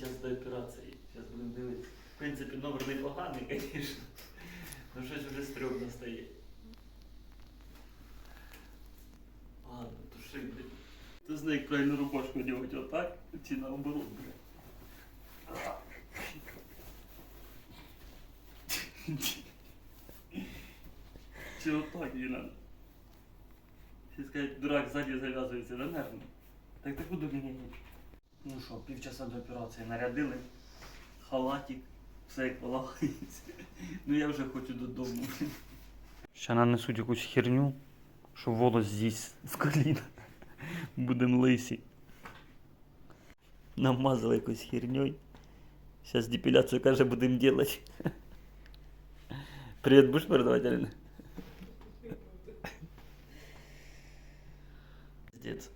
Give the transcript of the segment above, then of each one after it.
час до операції. Зараз будемо дивитися. В принципі, номер непоганий, звісно. Ну щось вже стрьомно стає. Ладно, туши, блядь. Ти знаєш, як правильно рубашку одягати отак, чи наоборот, блядь. Чи отак її надо? Всі скажуть, дурак ззаді зав'язується, да, нервно? Так так мені. Ну що, півчаса до операції нарядили, халатик, все як полагається. Ну я вже хочу додому. Ще нанесуть якусь херню, що волос з'їсть з коліна. Будем лисі. Намазали якусь херньою. Зараз депіляцію каже, будемо делать. Привіт, будеш передавати, Аліна? Пиздец.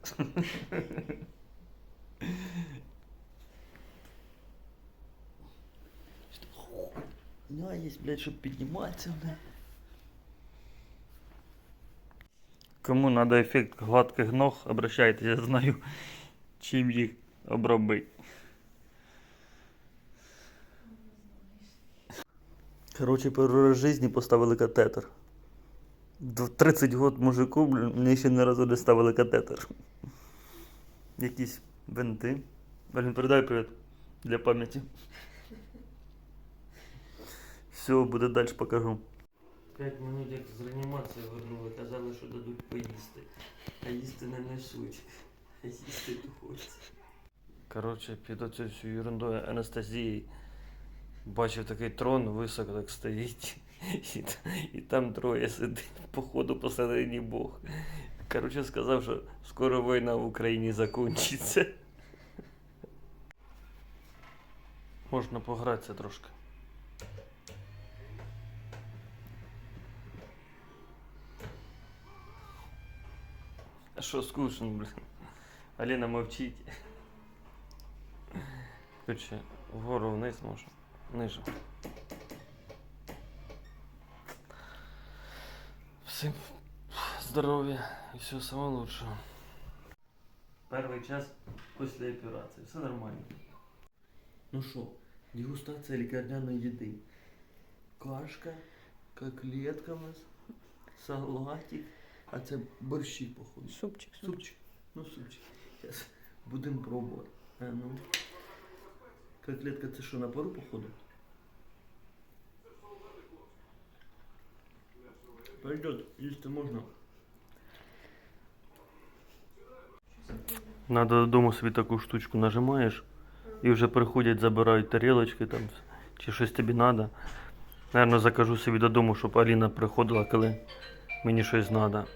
Да, есть, блядь, чтобы подниматься, блядь. Кому надо ефект гладких ног, обращайтесь, я знаю, чим їх обробити. Короче, перший раз в житті поставили катетер. В 30 год мужику, блін, мені ще ні разу не ставили катетер. Якісь бинти. Блін, передай привіт для пам'яті. Все, буде далі покажу. 5 минут як з реанімації вернули, казали, що дадуть поїсти. А їсти не несуть. А їсти то хочеться. Коротше, під оцю всю ерундою анестезії бачив такий трон, високо так стоїть. І, і там троє сидить, походу посередині Бог. Коротше, сказав, що скоро війна в Україні закінчиться. Можна погратися трошки. що скучно, блін? Аліна мовчить. Короче, вгору вниз можна. Ниже. Всім здоров'я і всього самого лучшого. Перший час після операції. Все нормально. Ну що, дегустація лікарняної їди. Кашка, коклетка у нас, салатик. А це борщі, походу. Супчик. Супчик. Ну, супчик. Зараз будемо пробувати. А ну. Котлетка це що, на пару, походу? Пойдет, їсти можна. Надо додому собі таку штучку нажимаєш і вже приходять, забирають тарілочки там чи щось тобі треба. Наверно, закажу собі додому, щоб Аліна приходила, коли мені щось треба.